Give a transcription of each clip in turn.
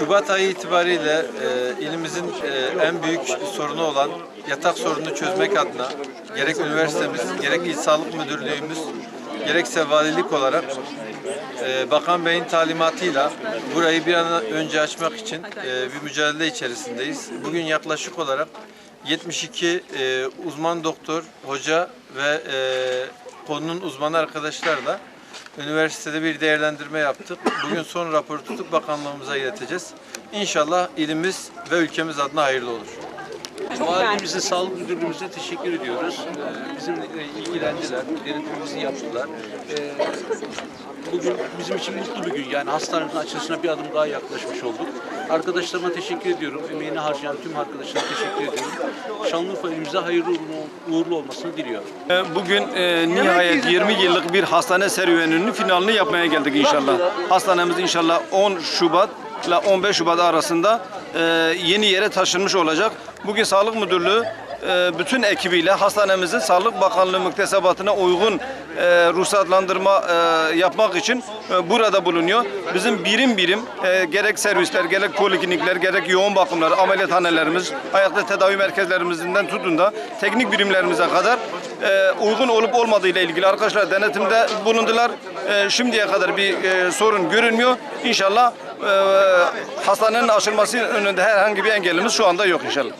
Şubat ayı itibariyle e, ilimizin e, en büyük sorunu olan yatak sorununu çözmek adına gerek üniversitemiz, gerek İl Sağlık Müdürlüğümüz, gerekse valilik olarak e, Bakan Bey'in talimatıyla burayı bir an önce açmak için e, bir mücadele içerisindeyiz. Bugün yaklaşık olarak 72 e, uzman doktor, hoca ve e, konunun uzmanı arkadaşlarla üniversitede bir değerlendirme yaptık. Bugün son raporu tutup bakanlığımıza ileteceğiz. İnşallah ilimiz ve ülkemiz adına hayırlı olur. Valimize, sağlık müdürlüğümüze teşekkür ediyoruz. Ee, Bizimle ilgilendiler, denetimimizi yaptılar. Ee, Bugün bizim için mutlu bir gün. Yani hastanenin açılışına bir adım daha yaklaşmış olduk. Arkadaşlarıma teşekkür ediyorum. Emeğini harcayan tüm arkadaşlarıma teşekkür ediyorum. Şanlıurfa ilimize hayırlı uğurlu- olmasını diliyorum. Bugün e, nihayet 20 yıllık bir hastane serüveninin finalini yapmaya geldik inşallah. Hastanemiz inşallah 10 Şubat ile 15 Şubat arasında e, yeni yere taşınmış olacak. Bugün Sağlık Müdürlüğü e, bütün ekibiyle hastanemizin Sağlık Bakanlığı müktesebatına uygun e, ruhsatlandırma e, yapmak için e, burada bulunuyor. Bizim birim birim e, gerek servisler, gerek poliklinikler, gerek yoğun bakımlar, ameliyathanelerimiz, ayakta tedavi merkezlerimizden tutun da teknik birimlerimize kadar e, uygun olup olmadığı ile ilgili arkadaşlar denetimde bulundular. E, şimdiye kadar bir e, sorun görünmüyor. İnşallah e, hastanenin aşılması önünde herhangi bir engelimiz şu anda yok inşallah.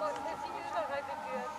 ゆるばん入ってくるやつ。